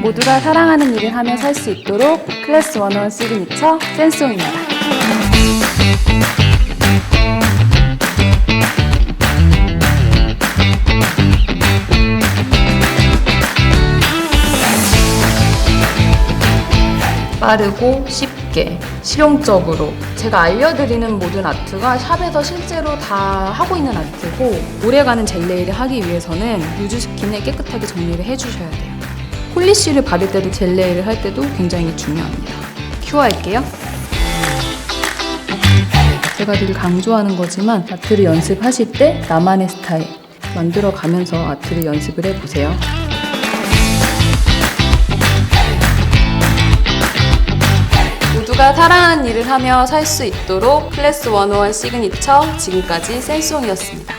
모두가 사랑하는 일을 하며 살 수 있도록 클래스 101 시그니처 센송입니다. 빠르고 쉽게 실용적으로 제가 알려드리는 모든 아트가 샵에서 실제로 다 하고 있는 아트고 오래가는 젤네일을 하기 위해서는 유주스킨을 깨끗하게 정리를 해주셔야 돼요 폴리쉬를 받을 때도 젤네일을 할 때도 굉장히 중요합니다. 큐어할게요. 제가 늘 강조하는 거지만 아트를 연습하실 때 나만의 스타일 만들어 가면서 아트를 연습을 해보세요. 모두가 사랑하는 일을 하며 살 수 있도록 클래스 101 시그니처 지금까지 센송이었습니다.